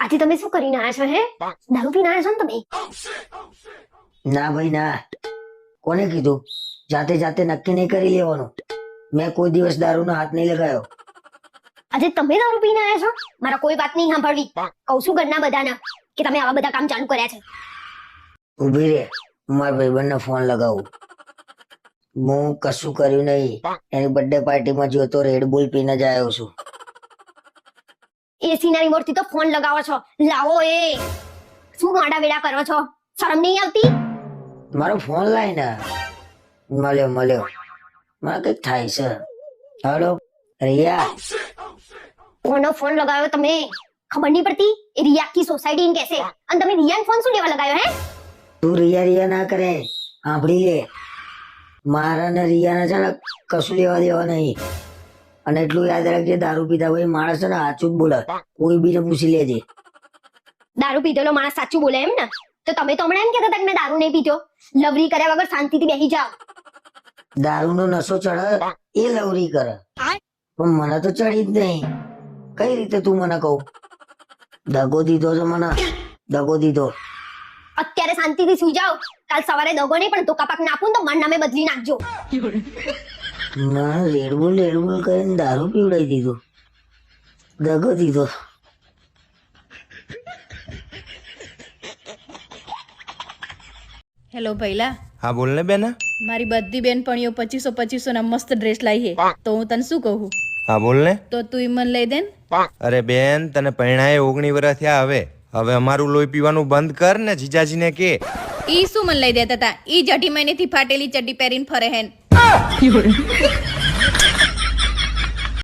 આજે તમે શું કરીને આવ્યા છો હે? દારૂ પીને આવ્યા છો ને તમે? ના ભાઈ ના. કોને કીધું? જાતે જાતે નક્કી નહીં કરી લેવાનું. મેં કોઈ દિવસ દારૂનો હાથ નહીં લગાવ્યો. આજે તમે દારૂ પીને આવ્યા છો? મારા કોઈ વાત નહીં સાંભળવી. કહું છું ઘરના બધાના કે તમે આવા બધા કામ ચાલુ કર્યા છે. ઊભી રે. મારા ભાઈબંધને ફોન લગાવું. હું કશું કર્યું નહીં. એની બર્થડે પાર્ટીમાં જોતો તો રેડ બુલ પીને જ આવ્યો છું. એસી ના રિમોટથી તો ફોન લગાવો છો. લાવો એ. શું ગાડા વેડા કરો છો? શરમ નહીં આવતી? મારો ફોન લાય ને. મળ્યો મળ્યો. મને કંઈક થાય છે. હલો રિયા. કોનો ફોન લગાવ્યો તમે? ખબર નહીં પડતી? એ રિયા કી સોસાયટી ઇન કેસે અને તમે રિયાન ફોન શું લેવા લગાવ્યો હે? તું રિયા રિયા ના કરે. સાંભળી લે. મારા ને રિયાના છે કશું લેવા દેવા નહીં. અને એટલું યાદ રાખજે દારૂ પીતા હોય માણસ ને સાચું જ બોલે. કોઈ બીને પૂછી લેજે. દારૂ પીધેલો માણસ સાચું બોલે એમ ને? તો તમે તો હમણાં એમ કહેતા હતા કે મેં દારૂ નહીં પીધો. લવરી કર્યા વગર શાંતિથી બેસી જાઓ. દારૂનો નશો ચડે એ લવરી કરે. પણ મને તો ચડી જ નહીં. કઈ રીતે તું મને કહું? દગો દીધો છે મને. દગો દીધો. અત્યારે શાંતિથી સુઈ જાઓ. કાલ સવારે દગો નહીં પણ ધોકા પાક નાખું તો મન નામે બદલી નાખજો. મને રેડબુલ રેડબુલ કરીને દારૂ પીવડાવી દીધો. દગો દીધો. હેલો ભૈલા. હા બોલ ને બેન. મારી બધી બેનપણીઓ પચીસો પચીસો ના મસ્ત ડ્રેસ લાવી હે તો હું તને શું કહું? હા બોલ ને. તો તું ઈ મને લઈ દે ને. અરે બેન તને પરણાએ ઓગણી વર્ષ થયા હવે. હવે અમારું લોહી પીવાનું બંધ કર ને જીજાજીને કે. ઈ શું મને લઈ દેતા હતા ઈ જઢી મહિનેથી ફાટેલી ચડ્ડી પહેરીને ફરે હેન 有人。